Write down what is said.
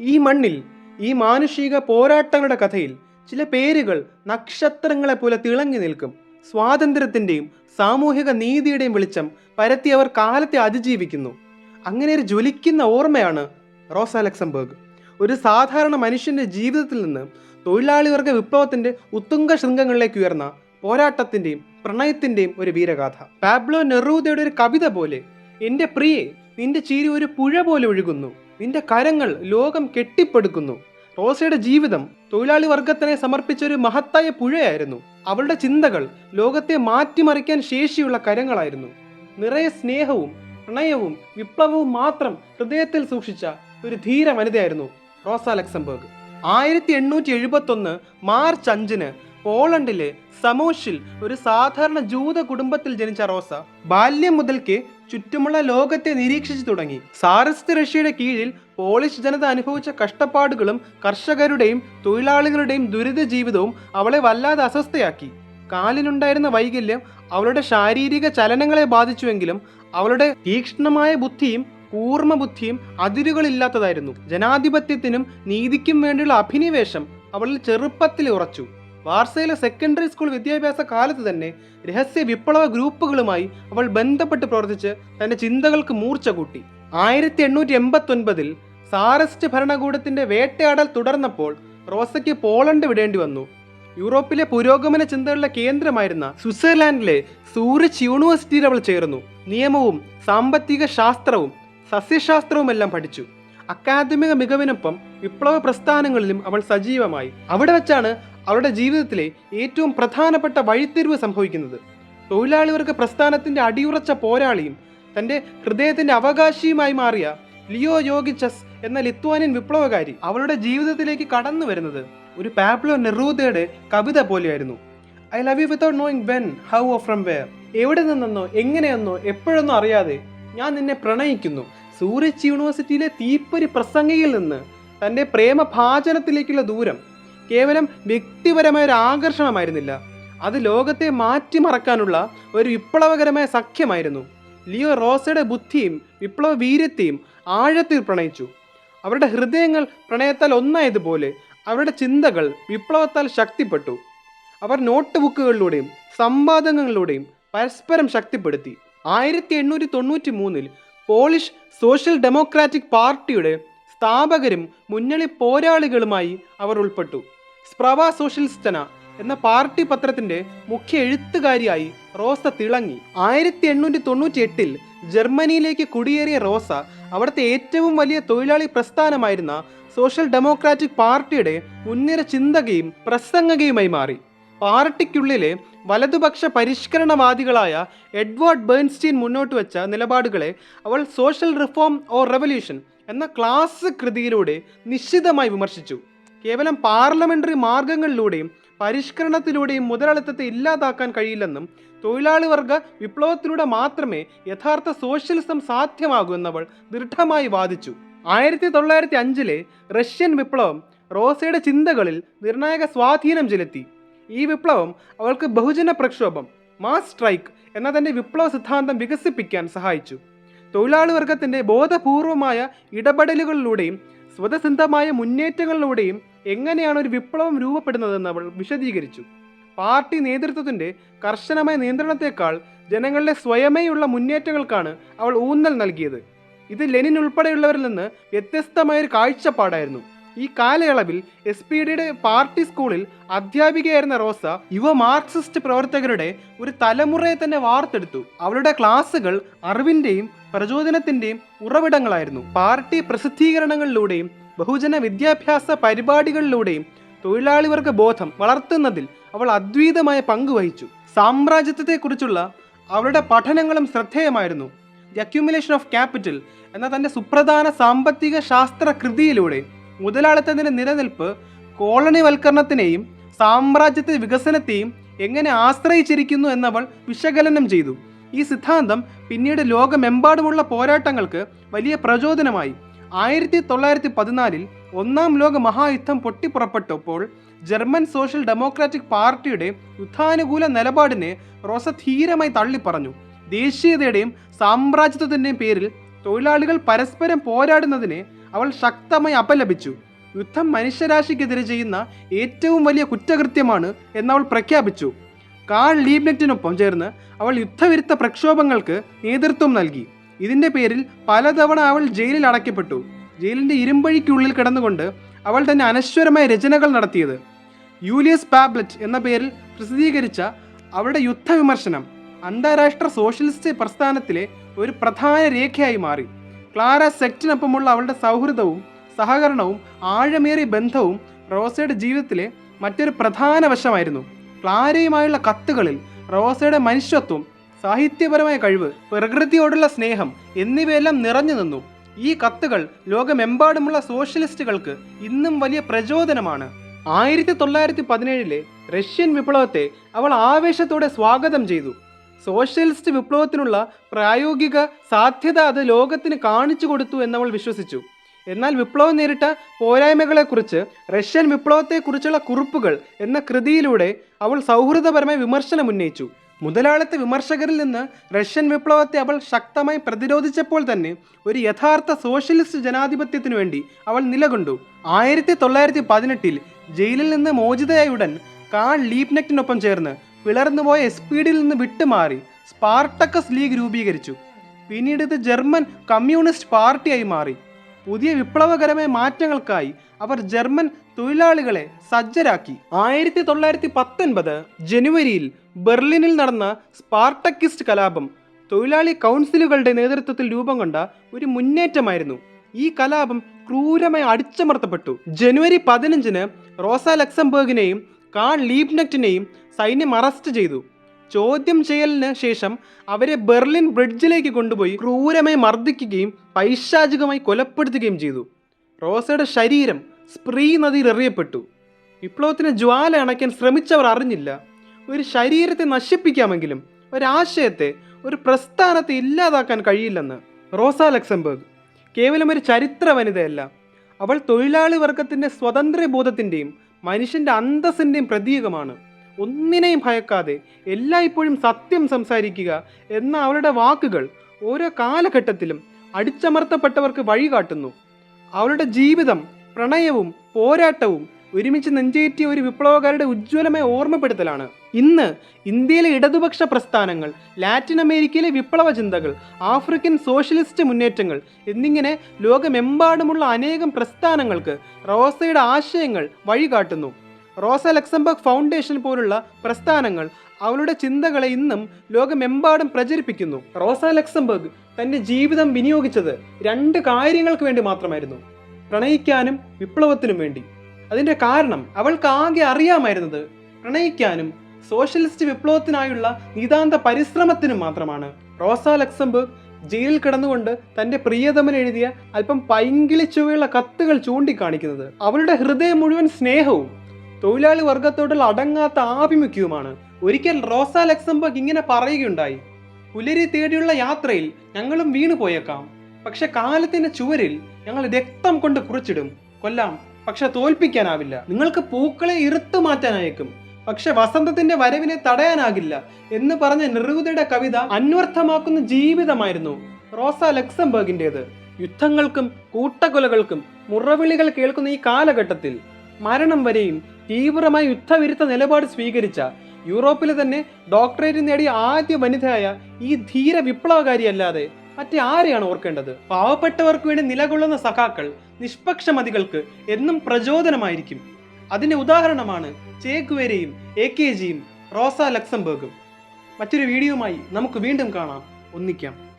ഈ മണ്ണിൽ ഈ മാനുഷിക പോരാട്ടങ്ങളുടെ കഥയിൽ ചില പേരുകൾ നക്ഷത്രങ്ങളെ പോലെ തിളങ്ങി നിൽക്കും. സ്വാതന്ത്ര്യത്തിന്റെയും സാമൂഹിക നീതിയുടെയും വെളിച്ചം പരത്തി അവർ കാലത്തെ അതിജീവിക്കുന്നു. അങ്ങനെ ഒരു ജ്വലിക്കുന്ന ഓർമ്മയാണ് റോസ ലക്സംബർഗ്. ഒരു സാധാരണ മനുഷ്യന്റെ ജീവിതത്തിൽ നിന്ന് തൊഴിലാളി വർഗ വിപ്ലവത്തിന്റെ ഉത്തുംഗ ശൃംഗങ്ങളിലേക്ക് ഉയർന്ന പോരാട്ടത്തിന്റെയും പ്രണയത്തിന്റെയും ഒരു വീരഗാഥ. പാബ്ലോ നെറൂദയുടെ ഒരു കവിത പോലെ എന്റെ പ്രിയെ നിന്റെ ചീരി ഒരു പുഴ പോലെ ഒഴുകുന്നു. നിന്റെ കരങ്ങൾ ലോകം കെട്ടിപ്പടുക്കുന്നു. റോസയുടെ ജീവിതം തൊഴിലാളി വർഗത്തിനെ സമർപ്പിച്ച ഒരു മഹത്തായ പുഴയായിരുന്നു. അവളുടെ ചിന്തകൾ ലോകത്തെ മാറ്റിമറിക്കാൻ ശേഷിയുള്ള കരങ്ങളായിരുന്നു. നിറയെ സ്നേഹവും പ്രണയവും വിപ്ലവവും മാത്രം ഹൃദയത്തിൽ സൂക്ഷിച്ച ഒരു ധീര വനിതയായിരുന്നു റോസ ലക്സംബർഗ്. ആയിരത്തി എണ്ണൂറ്റി എഴുപത്തി ഒന്ന് മാർച്ച് അഞ്ചിന് പോളണ്ടിലെ സമോഷിൽ ഒരു സാധാരണ ജൂത കുടുംബത്തിൽ ജനിച്ച റോസ ബാല്യം മുതൽക്കേ ചുറ്റുമുള്ള ലോകത്തെ നിരീക്ഷിച്ചു തുടങ്ങി. സാറസ്ത് റഷ്യയുടെ കീഴിൽ പോളിഷ് ജനത അനുഭവിച്ച കഷ്ടപ്പാടുകളും കർഷകരുടെയും തൊഴിലാളികളുടെയും ദുരിത ജീവിതവും അവളെ വല്ലാതെ അസ്വസ്ഥയാക്കി. കാലിനുണ്ടായിരുന്ന വൈകല്യം അവളുടെ ശാരീരിക ചലനങ്ങളെ ബാധിച്ചുവെങ്കിലും അവളുടെ തീക്ഷ്ണമായ ബുദ്ധിയും കൂർമ്മ ബുദ്ധിയും അതിരുകളില്ലാത്തതായിരുന്നു. ജനാധിപത്യത്തിനും നീതിക്കും വേണ്ടിയുള്ള അഭിനിവേശം അവളിൽ ചെറുപ്പത്തിൽ ഉറച്ചു. വാർസയിലെ സെക്കൻഡറി സ്കൂൾ വിദ്യാഭ്യാസ കാലത്ത് തന്നെ രഹസ്യ വിപ്ലവ ഗ്രൂപ്പുകളുമായി അവൾ ബന്ധപ്പെട്ട് പ്രവർത്തിച്ച് തന്റെ ചിന്തകൾക്ക് മൂർച്ച കൂട്ടി. ആയിരത്തി എണ്ണൂറ്റി എൺപത്തി ഒൻപതിൽ സാറസ്റ്റ് ഭരണകൂടത്തിന്റെ വേട്ടയാടൽ തുടർന്നപ്പോൾ റോസയ്ക്ക് പോളണ്ട് വിടേണ്ടി വന്നു. യൂറോപ്പിലെ പുരോഗമന ചിന്തകളുടെ കേന്ദ്രമായിരുന്ന സ്വിറ്റ്സർലാൻഡിലെ സൂറിച്ച് യൂണിവേഴ്സിറ്റിയിൽ അവൾ ചേർന്നു. നിയമവും സാമ്പത്തിക ശാസ്ത്രവും സസ്യശാസ്ത്രവും എല്ലാം പഠിച്ചു. അക്കാദമിക മികവിനൊപ്പം വിപ്ലവ പ്രസ്ഥാനങ്ങളിലും അവൾ സജീവമായി. അവിടെ വെച്ചാണ് അവളുടെ ജീവിതത്തിലെ ഏറ്റവും പ്രധാനപ്പെട്ട വഴിത്തിരിവ് സംഭവിക്കുന്നത്. തൊഴിലാളിവർഗ പ്രസ്ഥാനത്തിന്റെ അടിയുറച്ച പോരാളിയും തന്റെ ഹൃദയത്തിന്റെ അവകാശിയുമായി മാറിയ ലിയോ യോഗിച്ചസ് എന്ന ലിത്വാനിയൻ വിപ്ലവകാരി അവളുടെ ജീവിതത്തിലേക്ക് കടന്നു വരുന്നത് ഒരു പാബ്ലോ നെറൂദയുടെ കവിത പോലെയായിരുന്നു. I love you without knowing when how from where എവിടെ നിന്നെന്നോ എങ്ങനെയെന്നോ എപ്പോഴെന്നോ അറിയാതെ ഞാൻ നിന്നെ പ്രണയിക്കുന്നു. സൂറിച്ച് യൂണിവേഴ്സിറ്റിയിലെ തീപ്പൊരി പ്രസംഗയിൽ നിന്ന് തന്റെ പ്രേമഭാചനത്തിലേക്കുള്ള ദൂരം കേവലം വ്യക്തിപരമായ ഒരു ആകർഷണമായിരുന്നില്ല. അത് ലോകത്തെ മാറ്റിമറക്കാനുള്ള ഒരു വിപ്ലവകരമായ സഖ്യമായിരുന്നു. ലിയോ റോസയുടെ ബുദ്ധിയും വിപ്ലവ വീര്യത്തെയും ആഴത്തിൽ പ്രണയിച്ചു. അവരുടെ ഹൃദയങ്ങൾ പ്രണയത്താൽ ഒന്നായതുപോലെ അവരുടെ ചിന്തകൾ വിപ്ലവത്താൽ ശക്തിപ്പെട്ടു. അവർ നോട്ട് ബുക്കുകളിലൂടെയും സംവാദങ്ങളിലൂടെയും പരസ്പരം ശക്തിപ്പെടുത്തി. ആയിരത്തി എണ്ണൂറ്റി തൊണ്ണൂറ്റി മൂന്നിൽ പോളിഷ് സോഷ്യൽ ഡെമോക്രാറ്റിക് പാർട്ടിയുടെ സ്ഥാപകരും മുന്നണി പോരാളികളുമായി അവർ ഉൾപ്പെട്ടു. സ്പ്രവ സോഷ്യലിസ്റ്റന എന്ന പാർട്ടി പത്രത്തിന്റെ മുഖ്യ എഴുത്തുകാരിയായി റോസ തിളങ്ങി. ആയിരത്തി എണ്ണൂറ്റി തൊണ്ണൂറ്റി എട്ടിൽ ജർമ്മനിയിലേക്ക് കുടിയേറിയ റോസ അവിടുത്തെ ഏറ്റവും വലിയ തൊഴിലാളി പ്രസ്ഥാനമായിരുന്ന സോഷ്യൽ ഡെമോക്രാറ്റിക് പാർട്ടിയുടെ മുൻനിര ചിന്തകയും പ്രസംഗകയുമായി മാറി. പാർട്ടിക്കുള്ളിലെ വലതുപക്ഷ പരിഷ്കരണവാദികളായ എഡ്വേർഡ് ബേൺസ്റ്റീൻ മുന്നോട്ട് വെച്ച നിലപാടുകളെ അവൾ സോഷ്യൽ റിഫോം ഓർ റെവല്യൂഷൻ എന്ന ക്ലാസ് കൃതിയിലൂടെ നിശ്ചിതമായി വിമർശിച്ചു. കേവലം പാർലമെന്ററി മാർഗങ്ങളിലൂടെയും പരിഷ്കരണത്തിലൂടെയും മുതലാളിത്തത്തെ ഇല്ലാതാക്കാൻ കഴിയില്ലെന്നും തൊഴിലാളി വർഗ വിപ്ലവത്തിലൂടെ മാത്രമേ യഥാർത്ഥ സോഷ്യലിസം സാധ്യമാകൂ എന്നവൾ ദൃഢമായി വാദിച്ചു. ആയിരത്തി തൊള്ളായിരത്തി അഞ്ചിലെ റഷ്യൻ വിപ്ലവം റോസയുടെ ചിന്തകളിൽ നിർണായക സ്വാധീനം ചെലുത്തി. ഈ വിപ്ലവം അവൾക്ക് ബഹുജന പ്രക്ഷോഭം മാസ് സ്ട്രൈക്ക് എന്ന തന്റെ വിപ്ലവ സിദ്ധാന്തം വികസിപ്പിക്കാൻ സഹായിച്ചു. തൊഴിലാളി വർഗത്തിന്റെ ബോധപൂർവമായ ഇടപെടലുകളിലൂടെയും സ്വതസിദ്ധമായ മുന്നേറ്റങ്ങളിലൂടെയും എങ്ങനെയാണ് ഒരു വിപ്ലവം രൂപപ്പെടുന്നതെന്ന് അവൾ വിശദീകരിച്ചു. പാർട്ടി നേതൃത്വത്തിന്റെ കർശനമായ നിയന്ത്രണത്തെക്കാൾ ജനങ്ങളുടെ സ്വയമേയുള്ള മുന്നേറ്റങ്ങൾക്കാണ് അവൾ ഊന്നൽ നൽകിയത്. ഇത് ലെനിൻ ഉൾപ്പെടെയുള്ളവരിൽ നിന്ന് വ്യത്യസ്തമായൊരു കാഴ്ചപ്പാടായിരുന്നു. ഈ കാലയളവിൽ എസ് പി ഡിയുടെ പാർട്ടി സ്കൂളിൽ അധ്യാപികയായിരുന്ന റോസ യുവ മാർക്സിസ്റ്റ് പ്രവർത്തകരുടെ ഒരു തലമുറയെ തന്നെ വാർത്തെടുത്തു. അവളുടെ ക്ലാസ്സുകൾ അറിവിന്റെയും പ്രചോദനത്തിന്റെയും ഉറവിടങ്ങളായിരുന്നു. പാർട്ടി പ്രസിദ്ധീകരണങ്ങളിലൂടെയും ബഹുജന വിദ്യാഭ്യാസ പരിപാടികളിലൂടെയും തൊഴിലാളിവർഗ ബോധം വളർത്തുന്നതിൽ അവൾ അദ്വൈതമായ പങ്ക് വഹിച്ചു. സാമ്രാജ്യത്വത്തെക്കുറിച്ചുള്ള അവളുടെ പഠനങ്ങളും ശ്രദ്ധേയമായിരുന്നു. ദി അക്യുമുലേഷൻ ഓഫ് ക്യാപിറ്റൽ എന്ന തന്റെ സുപ്രധാന സാമ്പത്തിക ശാസ്ത്ര കൃതിയിലൂടെ മുതലാളിത്തത്തിന്റെ നിലനിൽപ്പ് കോളനിവൽക്കരണത്തിനെയും സാമ്രാജ്യത്തെ വികസനത്തെയും എങ്ങനെ ആശ്രയിച്ചിരിക്കുന്നു എന്നവൾ വിശകലനം ചെയ്തു. ഈ സിദ്ധാന്തം പിന്നീട് ലോകമെമ്പാടുമുള്ള പോരാട്ടങ്ങൾക്ക് വലിയ പ്രചോദനമായി. ആയിരത്തി തൊള്ളായിരത്തി പതിനാലിൽ ഒന്നാം ലോക മഹായുദ്ധം പൊട്ടിപ്പുറപ്പെട്ടപ്പോൾ ജർമ്മൻ സോഷ്യൽ ഡെമോക്രാറ്റിക് പാർട്ടിയുടെ യുദ്ധാനുകൂല നിലപാടിനെ റോസ ധീരമായി തള്ളിപ്പറഞ്ഞു. ദേശീയതയുടെയും സാമ്രാജ്യത്വത്തിന്റെയും പേരിൽ തൊഴിലാളികൾ പരസ്പരം പോരാടുന്നതിനെ അവൾ ശക്തമായി അപലപിച്ചു. യുദ്ധം മനുഷ്യരാശിക്കെതിരെ ചെയ്യുന്ന ഏറ്റവും വലിയ കുറ്റകൃത്യമാണ് എന്നവൾ പ്രഖ്യാപിച്ചു. കാൾ ലീബ്നെറ്റിനൊപ്പം ചേർന്ന് അവൾ യുദ്ധവിരുദ്ധ പ്രക്ഷോഭങ്ങൾക്ക് നേതൃത്വം നൽകി. ഇതിന്റെ പേരിൽ പലതവണ അവൾ ജയിലിൽ അടയ്ക്കപ്പെട്ടു. ജയിലിന്റെ ഇരുമ്പഴിക്കുള്ളിൽ കിടന്നുകൊണ്ട് അവൾ തന്നെ അനശ്വരമായ രചനകൾ നടത്തിയത്. യൂലിയസ് പാബ്ലറ്റ് എന്ന പേരിൽ പ്രസിദ്ധീകരിച്ച അവളുടെ യുദ്ധവിമർശനം അന്താരാഷ്ട്ര സോഷ്യലിസ്റ്റ് പ്രസ്ഥാനത്തിലെ ഒരു പ്രധാന രേഖയായി മാറി. ക്ലാര സെക്റ്റിനൊപ്പമുള്ള അവളുടെ സൗഹൃദവും സഹകരണവും ആഴമേറിയ ബന്ധവും റോസയുടെ ജീവിതത്തിലെ മറ്റൊരു പ്രധാന വശമായിരുന്നു. ക്ലാരയുമായുള്ള കത്തുകളിൽ റോസയുടെ മനുഷ്യത്വം സാഹിത്യപരമായ കഴിവ് പ്രകൃതിയോടുള്ള സ്നേഹം എന്നിവയെല്ലാം നിറഞ്ഞു നിന്നു. ഈ കത്തുകൾ ലോകമെമ്പാടുമുള്ള സോഷ്യലിസ്റ്റുകൾക്ക് ഇന്നും വലിയ പ്രചോദനമാണ്. ആയിരത്തി തൊള്ളായിരത്തി പതിനേഴിലെ റഷ്യൻ വിപ്ലവത്തെ അവൾ ആവേശത്തോടെ സ്വാഗതം ചെയ്തു. സോഷ്യലിസ്റ്റ് വിപ്ലവത്തിനുള്ള പ്രായോഗിക സാധ്യത അത് ലോകത്തിന് കാണിച്ചു കൊടുത്തു എന്നവൾ വിശ്വസിച്ചു. എന്നാൽ വിപ്ലവം നേരിട്ട പോരായ്മകളെക്കുറിച്ച് റഷ്യൻ വിപ്ലവത്തെക്കുറിച്ചുള്ള കുറിപ്പുകൾ എന്ന കൃതിയിലൂടെ അവൾ സൗഹൃദപരമായ വിമർശനം ഉന്നയിച്ചു മുതലാളിത്ത വിമർശകരിൽ നിന്ന് റഷ്യൻ വിപ്ലവത്തെ അവൾ ശക്തമായി പ്രതിരോധിച്ചപ്പോൾ തന്നെ ഒരു യഥാർത്ഥ സോഷ്യലിസ്റ്റ് ജനാധിപത്യത്തിനു വേണ്ടി അവൾ നിലകൊണ്ടു. ആയിരത്തി തൊള്ളായിരത്തി പതിനെട്ടിൽ ജയിലിൽ നിന്ന് മോചിതയായ ഉടൻ കാൾ ലീപ്നെക്റ്റിനൊപ്പം ചേർന്ന് പിളർന്നുപോയ എസ് പി ഡിയിൽ നിന്ന് വിട്ടുമാറി സ്പാർട്ടക്കസ് ലീഗ് രൂപീകരിച്ചു. പിന്നീട് ഇത് ജർമ്മൻ കമ്മ്യൂണിസ്റ്റ് പാർട്ടിയായി മാറി. പുതിയ വിപ്ലവകരമായ മാറ്റങ്ങൾക്കായി അവർ ജർമ്മൻ തൊഴിലാളികളെ സജ്ജരാക്കി. ആയിരത്തി തൊള്ളായിരത്തി പത്തൊൻപത് ജനുവരിയിൽ ബെർലിനിൽ നടന്ന സ്പാർട്ടക്കിസ്റ്റ് കലാപം തൊഴിലാളി കൗൺസിലുകളുടെ നേതൃത്വത്തിൽ രൂപം കൊണ്ട ഒരു മുന്നേറ്റമായിരുന്നു. ഈ കലാപം ക്രൂരമായി അടിച്ചമർത്തപ്പെട്ടു. ജനുവരി പതിനഞ്ചിന് റോസ ലക്സംബർഗിനെയും കാൾ ലീബ്നറ്റിനെയും സൈന്യം അറസ്റ്റ് ചെയ്തു. ചോദ്യം ചെയ്യലിന് ശേഷം അവരെ ബെർലിൻ ബ്രിഡ്ജിലേക്ക് കൊണ്ടുപോയി ക്രൂരമായി മർദ്ദിക്കുകയും പൈശാചികമായി കൊലപ്പെടുത്തുകയും ചെയ്തു. റോസയുടെ ശരീരം സ്പ്രീ നദിയിൽ എറിയപ്പെട്ടു. വിപ്ലവത്തിന് ജ്വാല അണയ്ക്കാൻ ശ്രമിച്ചവർ അറിഞ്ഞില്ല. ഒരു ശരീരത്തെ നശിപ്പിക്കാമെങ്കിലും ഒരാശയത്തെ ഒരു പ്രസ്ഥാനത്തെ ഇല്ലാതാക്കാൻ കഴിയില്ലെന്ന് റോസ ലക്സംബർഗ്. കേവലം ഒരു ചരിത്ര വനിതയല്ല. അവൾ തൊഴിലാളി വർഗത്തിന്റെ സ്വതന്ത്ര ബോധത്തിന്റെയും മനുഷ്യന്റെ അന്തസ്സിന്റെയും പ്രതീകമാണ്. ഒന്നിനെയും ഭയക്കാതെ എല്ലായ്പ്പോഴും സത്യം സംസാരിക്കുക എന്ന അവളുടെ വാക്കുകൾ ഓരോ കാലഘട്ടത്തിലും അടിച്ചമർത്തപ്പെട്ടവർക്ക് വഴികാട്ടുന്നു. അവളുടെ ജീവിതം പ്രണയവും പോരാട്ടവും ഒരുമിച്ച് നെഞ്ചേറ്റിയ ഒരു വിപ്ലവകാരുടെ ഉജ്ജ്വലമായ ഓർമ്മപ്പെടുത്തലാണ്. ഇന്ന് ഇന്ത്യയിലെ ഇടതുപക്ഷ പ്രസ്ഥാനങ്ങൾ ലാറ്റിൻ അമേരിക്കയിലെ വിപ്ലവ ചിന്തകൾ ആഫ്രിക്കൻ സോഷ്യലിസ്റ്റ് മുന്നേറ്റങ്ങൾ എന്നിങ്ങനെ ലോകമെമ്പാടുമുള്ള അനേകം പ്രസ്ഥാനങ്ങൾക്ക് റോസയുടെ ആശയങ്ങൾ വഴികാട്ടുന്നു. റോസ ലക്സംബർഗ് ഫൗണ്ടേഷൻ പോലുള്ള പ്രസ്ഥാനങ്ങൾ അവളുടെ ചിന്തകളെ ഇന്നും ലോകമെമ്പാടും പ്രചരിപ്പിക്കുന്നു. റോസ ലക്സംബർഗ് തന്റെ ജീവിതം വിനിയോഗിച്ചത് രണ്ട് കാര്യങ്ങൾക്ക് വേണ്ടി മാത്രമായിരുന്നു. പ്രണയിക്കാനും വിപ്ലവത്തിനും വേണ്ടി. അതിന്റെ കാരണം അവൾക്ക് ആകെ അറിയാമായിരുന്നത് പ്രണയിക്കാനും സോഷ്യലിസ്റ്റ് വിപ്ലവത്തിനായുള്ള നിതാന്ത പരിശ്രമത്തിനും മാത്രമാണ്. റോസ ലക്സംബർഗ് ജയിലിൽ കിടന്നുകൊണ്ട് തന്റെ പ്രിയതമൻ എഴുതിയ അല്പം പൈങ്കിളി ചുവയുള്ള കത്തുകൾ ചൂണ്ടിക്കാണിക്കുന്നത് അവളുടെ ഹൃദയം മുഴുവൻ സ്നേഹവും തൊഴിലാളി വർഗത്തോടുള്ള അടങ്ങാത്ത ആഭിമുഖ്യവുമാണ്. ഒരിക്കൽ റോസ ലക്സംബർഗ് ഇങ്ങനെ പറയുകയുണ്ടായി പുലരി തേടിയുള്ള യാത്രയിൽ ഞങ്ങളും വീണു പോയേക്കാം പക്ഷെ കാലത്തിന്റെ ചുവരിൽ ഞങ്ങൾ രക്തം കൊണ്ട് കുറിച്ചിടും. കൊല്ലാം. പക്ഷെ തോൽപ്പിക്കാനാവില്ല. നിങ്ങൾക്ക് പൂക്കളെ ഇറുത്തു മാറ്റാനയക്കും. പക്ഷെ വസന്തത്തിന്റെ വരവിനെ തടയാനാകില്ല എന്ന് പറഞ്ഞ നെഹ്റുദയുടെ കവിത അന്വർത്ഥമാക്കുന്ന ജീവിതമായിരുന്നു. റോസ ലക്സംബർഗിന്റെത് യുദ്ധങ്ങൾക്കും കൂട്ടക്കൊലകൾക്കും മുറവിളികൾ കേൾക്കുന്ന ഈ കാലഘട്ടത്തിൽ മരണം വരെയും തീവ്രമായി യുദ്ധവിരുദ്ധ നിലപാട് സ്വീകരിച്ച യൂറോപ്പിലെ തന്നെ ഡോക്ടറേറ്റ് നേടിയ ആദ്യ വനിതയായ ഈ ധീര വിപ്ലവകാരിയല്ലാതെ മറ്റേ ആരെയാണ് ഓർക്കേണ്ടത്? പാവപ്പെട്ടവർക്ക് വേണ്ടി നിലകൊള്ളുന്ന സഖാക്കൾ നിഷ്പക്ഷമതികൾക്ക് എന്നും പ്രചോദനമായിരിക്കും. അതിന്റെ ഉദാഹരണമാണ് ചേക്കുവേരയും എ കെ ജിയും റോസ ലക്സംബർഗും. മറ്റൊരു വീഡിയോയുമായി നമുക്ക് വീണ്ടും കാണാം. ഒന്നിക്കാം.